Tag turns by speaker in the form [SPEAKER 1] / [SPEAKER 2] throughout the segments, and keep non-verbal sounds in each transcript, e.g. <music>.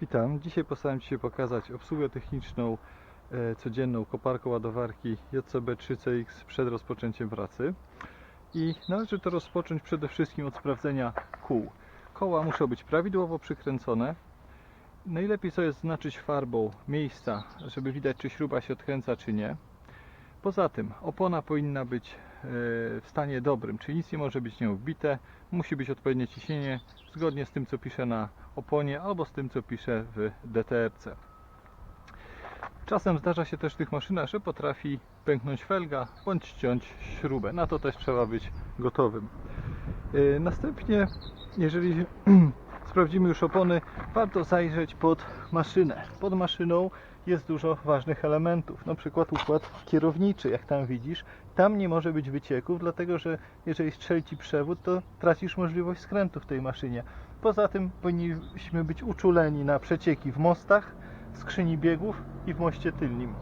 [SPEAKER 1] Witam. Dzisiaj postaram się pokazać obsługę techniczną e, codzienną koparką ładowarki JCB3CX przed rozpoczęciem pracy. I należy to rozpocząć przede wszystkim od sprawdzenia kół. Koła muszą być prawidłowo przykręcone. Najlepiej sobie znaczyć farbą miejsca, żeby widać czy śruba się odkręca czy nie. Poza tym opona powinna być e, w stanie dobrym, czyli nic nie może być nią wbite. Musi być odpowiednie ciśnienie zgodnie z tym co pisze na oponie albo z tym co pisze w DTRC. Czasem zdarza się też w tych maszynach, że potrafi pęknąć felga bądź ściąć śrubę. Na to też trzeba być gotowym. E, Następnie, jeżeli <clears throat> sprawdzimy już opony, warto zajrzeć pod maszynę. Pod maszyną jest dużo ważnych elementów, na przykład układ kierowniczy, jak tam widzisz. Tam nie może być wycieków, dlatego że jeżeli strzeli Ci przewód, to tracisz możliwość skrętu w tej maszynie. Poza tym powinniśmy być uczuleni na przecieki w mostach, skrzyni biegów i w moście tylnym.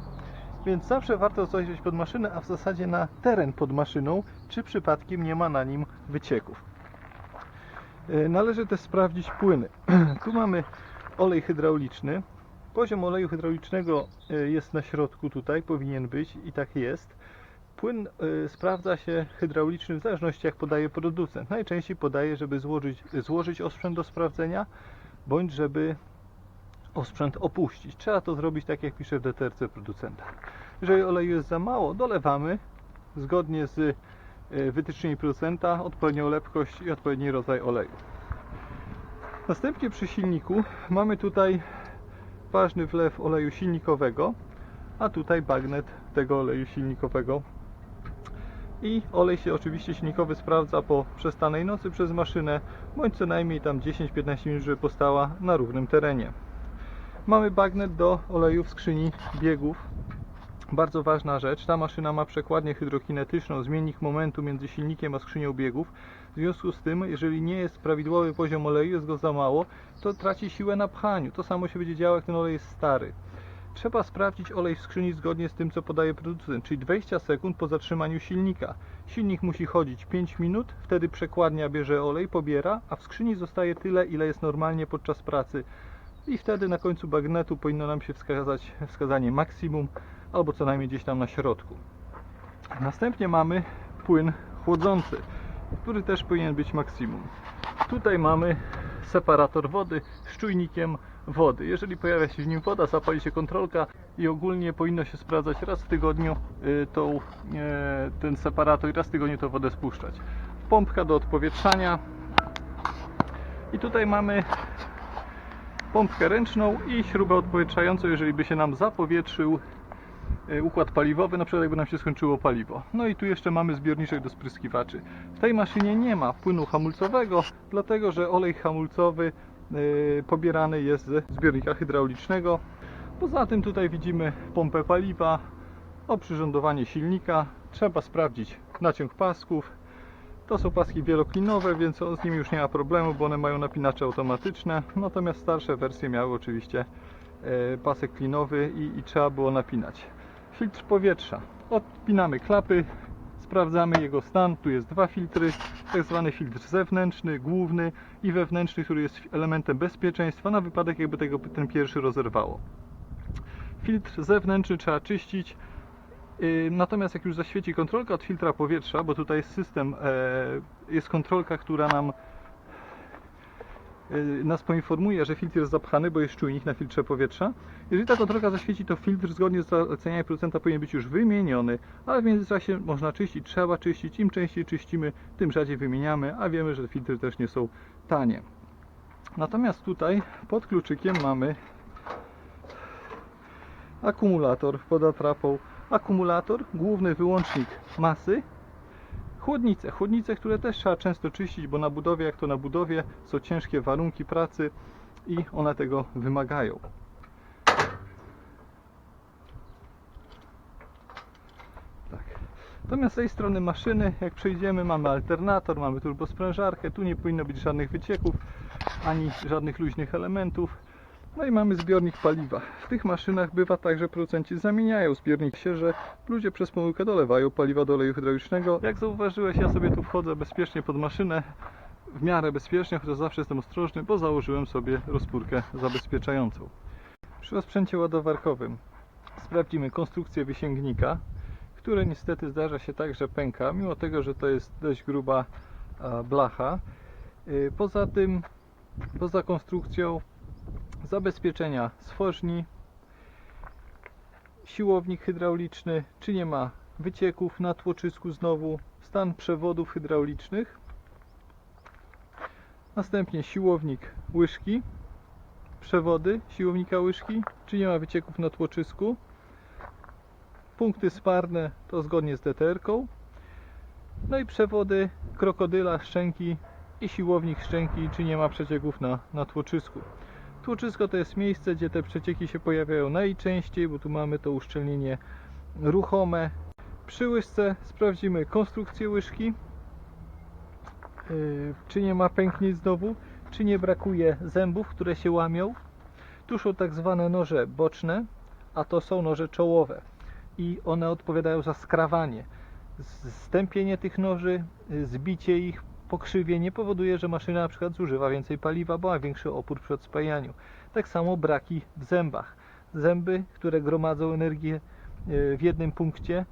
[SPEAKER 1] Więc zawsze warto zajrzeć pod maszynę, a w zasadzie na teren pod maszyną, czy przypadkiem nie ma na nim wycieków. E, Należy też sprawdzić płyny. <clears throat> Tu mamy olej hydrauliczny. Poziom oleju hydraulicznego e, jest na środku tutaj, powinien być i tak jest. Płyn e, sprawdza się hydrauliczny w zależności jak podaje producent. Najczęściej podaje, żeby złożyć, złożyć osprzęt do sprawdzenia, bądź żeby osprzęt opuścić. Trzeba to zrobić tak jak pisze w DTRC producenta. Jeżeli oleju jest za mało, dolewamy zgodnie z e, wytycznymi producenta odpowiednią lepkość i odpowiedni rodzaj oleju. Następnie przy silniku mamy tutaj ważny wlew oleju silnikowego, a tutaj bagnet tego oleju silnikowego. I olej się oczywiście silnikowy sprawdza po przestanej nocy przez maszynę, bądź co najmniej tam 10-15 minut, żeby postała na równym terenie. Mamy bagnet do oleju w skrzyni biegów. Bardzo ważna rzecz, ta maszyna ma przekładnię hydrokinetyczną, zmiennik momentu między silnikiem a skrzynią biegów. W związku z tym, jeżeli nie jest prawidłowy poziom oleju, jest go za mało, to traci siłę na pchaniu. To samo się będzie działo, jak ten olej jest stary. Trzeba sprawdzić olej w skrzyni zgodnie z tym, co podaje producent, czyli 20 sekund po zatrzymaniu silnika. Silnik musi chodzić 5 minut, wtedy przekładnia bierze olej, pobiera, a w skrzyni zostaje tyle, ile jest normalnie podczas pracy. I wtedy na końcu bagnetu powinno nam się wskazać wskazanie maksimum, albo co najmniej gdzieś tam na środku. Następnie mamy płyn chłodzący, który też powinien być maksimum. Tutaj mamy separator wody z czujnikiem wody. Jeżeli pojawia się w nim woda, zapali się kontrolka i ogólnie powinno się sprawdzać raz w tygodniu y, tą, y, ten separator i raz w tygodniu tą wodę spuszczać. Pompka do odpowietrzania. I tutaj mamy pompkę ręczną i śrubę odpowietrzającą, jeżeli by się nam zapowietrzył e, układ paliwowy, na przykład jakby nam się skończyło paliwo. No i tu jeszcze mamy zbiorniczek do spryskiwaczy. W tej maszynie nie ma płynu hamulcowego, dlatego że olej hamulcowy e, pobierany jest ze zbiornika hydraulicznego. Poza tym tutaj widzimy pompę paliwa, oprzyrządowanie silnika. Trzeba sprawdzić naciąg pasków. To są paski wieloklinowe, więc z nimi już nie ma problemu, bo one mają napinacze automatyczne. Natomiast starsze wersje miały oczywiście e, pasek klinowy i, i trzeba było napinać. Filtr powietrza. Odpinamy klapy, sprawdzamy jego stan. Tu jest dwa filtry, tak zwany filtr zewnętrzny, główny i wewnętrzny, który jest elementem bezpieczeństwa na wypadek jakby tego ten pierwszy rozerwało. Filtr zewnętrzny trzeba czyścić. Yy, Natomiast jak już zaświeci kontrolka od filtra powietrza, bo tutaj jest system, e, jest kontrolka, która nam e, nas poinformuje, że filtr jest zapchany, bo jest czujnik na filtrze powietrza. Jeżeli ta kontrolka zaświeci, to filtr zgodnie z zaleceniami producenta powinien być już wymieniony, ale w międzyczasie można czyścić, trzeba czyścić. Im częściej czyścimy, tym rzadziej wymieniamy, a wiemy, że filtry też nie są tanie. Natomiast tutaj pod kluczykiem mamy akumulator pod atrapą, akumulator, główny wyłącznik masy, chłodnice. Chłodnice, które też trzeba często czyścić, bo na budowie, jak to na budowie, są ciężkie warunki pracy i one tego wymagają. Tak. Natomiast z tej strony maszyny, jak przejdziemy, mamy alternator, mamy turbosprężarkę, tu nie powinno być żadnych wycieków, ani żadnych luźnych elementów. No i mamy zbiornik paliwa. W tych maszynach bywa tak, że producenci zamieniają zbiornik się, że ludzie przez pomyłkę dolewają paliwa do oleju hydraulicznego. Jak zauważyłeś, ja sobie tu wchodzę bezpiecznie pod maszynę. w miarę bezpiecznie, chociaż zawsze jestem ostrożny, bo założyłem sobie rozpórkę zabezpieczającą. Przy osprzęcie ładowarkowym sprawdzimy konstrukcję wysięgnika, które niestety zdarza się tak, że pęka, mimo tego, że to jest dość gruba blacha. Y, Poza tym, poza konstrukcją zabezpieczenia stworzni, siłownik hydrauliczny, czy nie ma wycieków na tłoczysku znowu, stan przewodów hydraulicznych, następnie siłownik łyżki, przewody siłownika łyżki, czy nie ma wycieków na tłoczysku, punkty sparne to zgodnie z DTR-ką, no i przewody krokodyla, szczęki i siłownik szczęki, czy nie ma przecieków na, na tłoczysku. Tłoczysko to jest miejsce, gdzie te przecieki się pojawiają najczęściej, bo tu mamy to uszczelnienie ruchome. Przy łyżce sprawdzimy konstrukcję łyżki, yy, czy nie ma pęknięć znowu, czy nie brakuje zębów, które się łamią. Tu są tak zwane noże boczne, a to są noże czołowe i one odpowiadają za skrawanie. Z- Stępienie tych noży, zbicie ich, pokrzywienie powoduje, że maszyna na przykład zużywa więcej paliwa, bo ma większy opór przy odspajaniu. Tak samo braki w zębach. Zęby, które gromadzą energię y, w jednym punkcie,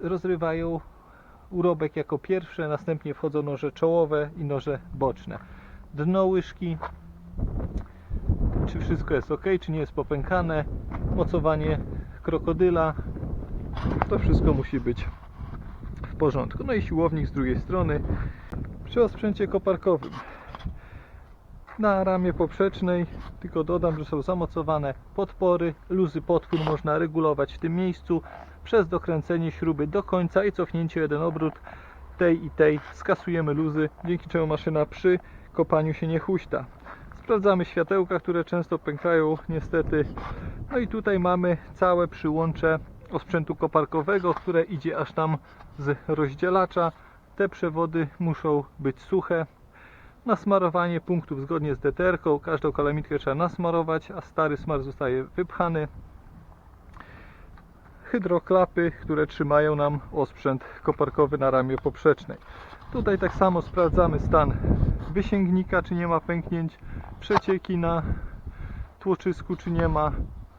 [SPEAKER 1] rozrywają urobek jako pierwsze, następnie wchodzą noże czołowe i noże boczne. Dno łyżki, czy wszystko jest ok, czy nie jest popękane, mocowanie krokodyla, to wszystko musi być w porządku. No i siłownik z drugiej strony przy osprzęcie koparkowym. Na ramię poprzecznej tylko dodam, że są zamocowane podpory, luzy podpór można regulować w tym miejscu przez dokręcenie śruby do końca i cofnięcie jeden obrót tej i tej skasujemy luzy, dzięki czemu maszyna przy kopaniu się nie huśta. Sprawdzamy światełka, które często pękają niestety. No i tutaj mamy całe przyłącze osprzętu koparkowego, które idzie aż tam z rozdzielacza. Te przewody muszą być suche. Nasmarowanie punktów zgodnie z DTR-ką. Każdą kalamitkę trzeba nasmarować, a stary smar zostaje wypchany. Hydroklapy, które trzymają nam osprzęt koparkowy na ramię poprzecznej. Tutaj tak samo sprawdzamy stan wysięgnika, czy nie ma pęknięć, przecieki na tłoczysku, czy nie ma,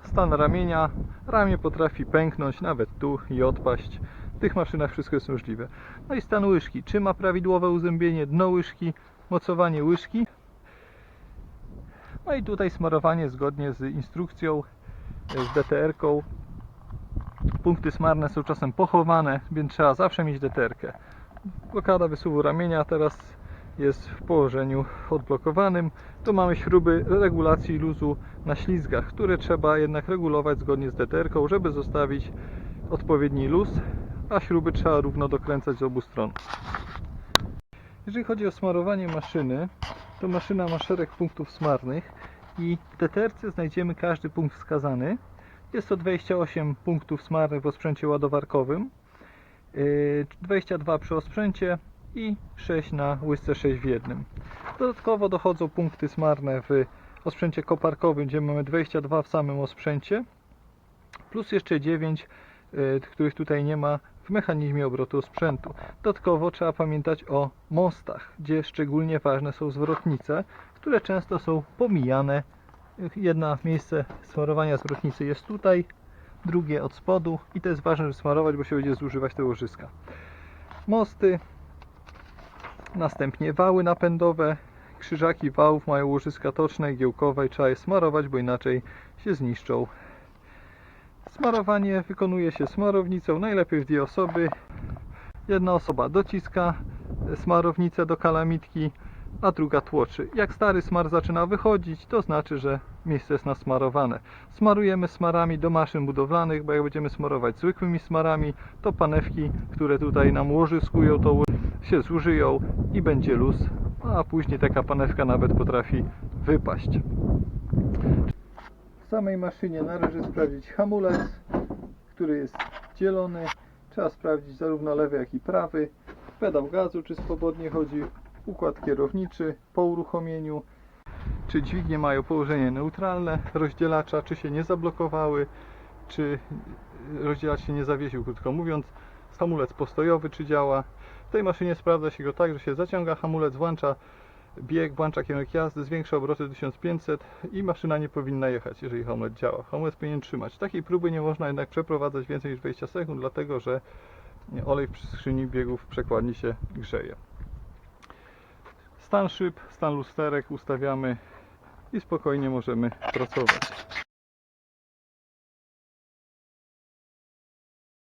[SPEAKER 1] stan ramienia. Ramię potrafi pęknąć nawet tu i odpaść. W tych maszynach wszystko jest możliwe. No i stan łyżki, czy ma prawidłowe uzębienie dno łyżki, mocowanie łyżki. No i tutaj smarowanie zgodnie z instrukcją, z DTR-ką. Punkty smarne są czasem pochowane, więc trzeba zawsze mieć DTR-kę. Blokada wysuwu ramienia teraz jest w położeniu odblokowanym. Tu mamy śruby regulacji luzu na ślizgach, które trzeba jednak regulować zgodnie z DTR-ką, żeby zostawić odpowiedni luz, a śruby trzeba równo dokręcać z obu stron. Jeżeli chodzi o smarowanie maszyny, to maszyna ma szereg punktów smarnych i w DTR-ce znajdziemy każdy punkt wskazany. Jest to 28 punktów smarnych w osprzęcie ładowarkowym, yy, 22 przy osprzęcie i 6 na łysce 6 w jednym. Dodatkowo dochodzą punkty smarne w osprzęcie koparkowym, gdzie mamy 22 w samym osprzęcie, plus jeszcze 9, yy, których tutaj nie ma mechanizmie obrotu sprzętu. Dodatkowo trzeba pamiętać o mostach, gdzie szczególnie ważne są zwrotnice, które często są pomijane. Jedno miejsce smarowania zwrotnicy jest tutaj, drugie od spodu i to jest ważne, żeby smarować, bo się będzie zużywać te łożyska. Mosty, następnie wały napędowe, krzyżaki wałów mają łożyska toczne, giełkowe i trzeba je smarować, bo inaczej się zniszczą. Smarowanie wykonuje się smarownicą, najlepiej w dwie osoby. Jedna osoba dociska smarownicę do kalamitki, a druga tłoczy. Jak stary smar zaczyna wychodzić, to znaczy, że miejsce jest nasmarowane. Smarujemy smarami do maszyn budowlanych, bo jak będziemy smarować zwykłymi smarami, to panewki, które tutaj nam łożyskują, to się zużyją i będzie luz, a później taka panewka nawet potrafi wypaść. W samej maszynie należy sprawdzić hamulec, który jest dzielony. Trzeba sprawdzić zarówno lewy, jak i prawy. Pedał gazu, czy swobodnie chodzi. Układ kierowniczy po uruchomieniu. Czy dźwignie mają położenie neutralne rozdzielacza, czy się nie zablokowały, czy rozdzielacz się nie zawiesił, krótko mówiąc. Hamulec postojowy, czy działa. W tej maszynie sprawdza się go tak, że się zaciąga hamulec, włącza bieg, włącza kierunek jazdy, zwiększa obroty do 1500 i maszyna nie powinna jechać, jeżeli hamulec działa. Hamulec powinien trzymać. Takiej próby nie można jednak przeprowadzać więcej niż 20 sekund, dlatego że olej w skrzyni biegów przekładni się grzeje. Stan szyb, stan lusterek ustawiamy i spokojnie możemy pracować.